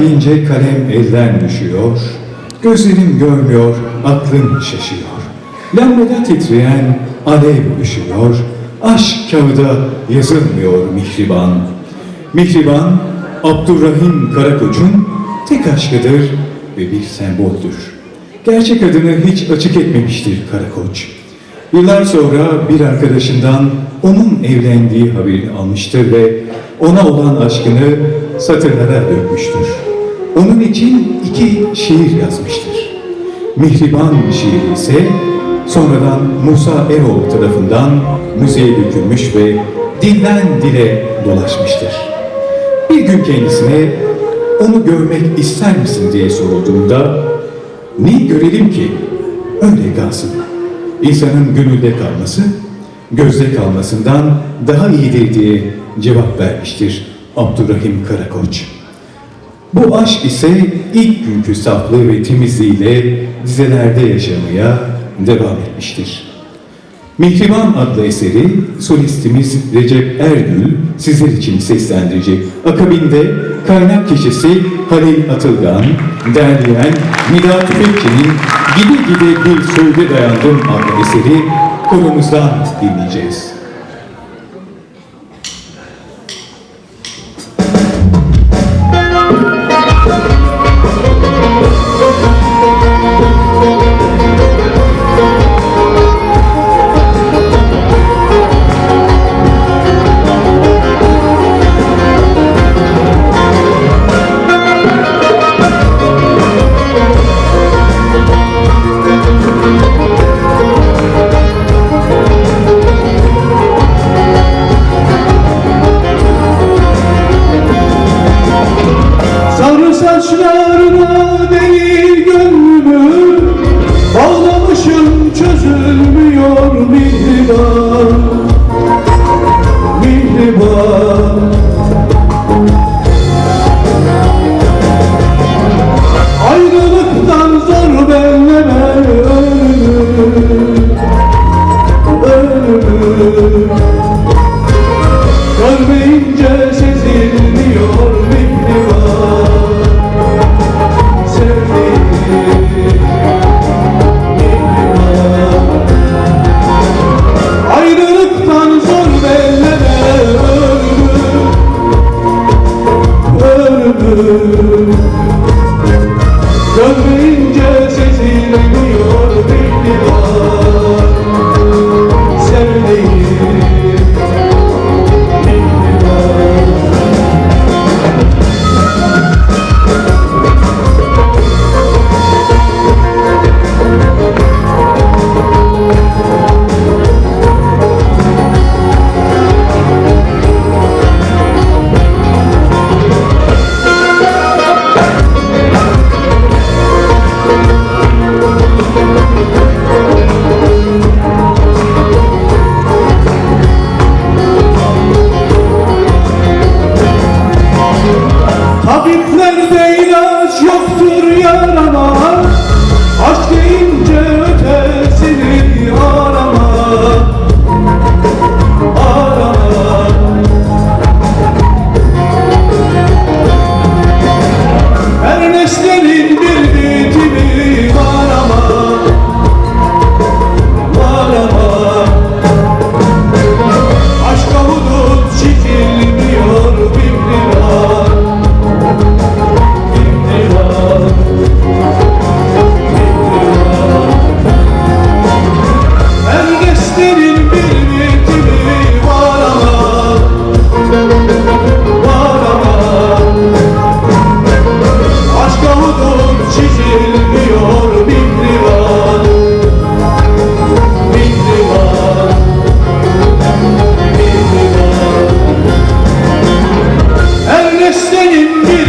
Deyince kalem elden düşüyor, gözlerim görmüyor, aklım şaşıyor. Lambada titreyen alev üşüyor, aşk kağıda yazılmıyor mihriban. Mihriban, Abdurrahim Karakoç'un tek aşkıdır ve bir semboldür. Gerçek adını hiç açık etmemiştir Karakoç. Yıllar sonra bir arkadaşından onun evlendiği haberini almıştır ve ona olan aşkını satırlara dökmüştür. Onun için iki şiir yazmıştır. Mihriban şiiri ise sonradan Musa Eroğlu tarafından müzeye dökülmüş ve dilden dile dolaşmıştır. Bir gün kendisine onu görmek ister misin diye sorulduğunda ne görelim ki öyle kalsın. İnsanın gönülde kalması gözde kalmasından daha iyidir diye cevap vermiştir Abdurrahim Karakoç. Bu aşk ise ilk günkü saflığı ve temizliğiyle dizelerde yaşamaya devam etmiştir. Mihriban adlı eseri solistimiz Recep Ergül sizler için seslendirecek. Akabinde kaynak kişisi Halil Atılgan, derleyen Nida Tüfekçi'nin Gide Gide Bir Sözde Dayandım adlı eseri konumuzdan dinleyeceğiz. in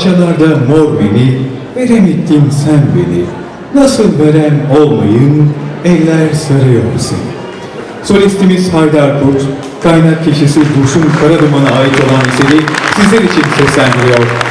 Bahçelerde mor beni, veremedin sen beni. Nasıl veren olmayın, eller sarıyor seni. Solistimiz Haydar Kurt, kaynak kişisi Dursun Karaduman'a ait olan eseri sizler için seslendiriyor.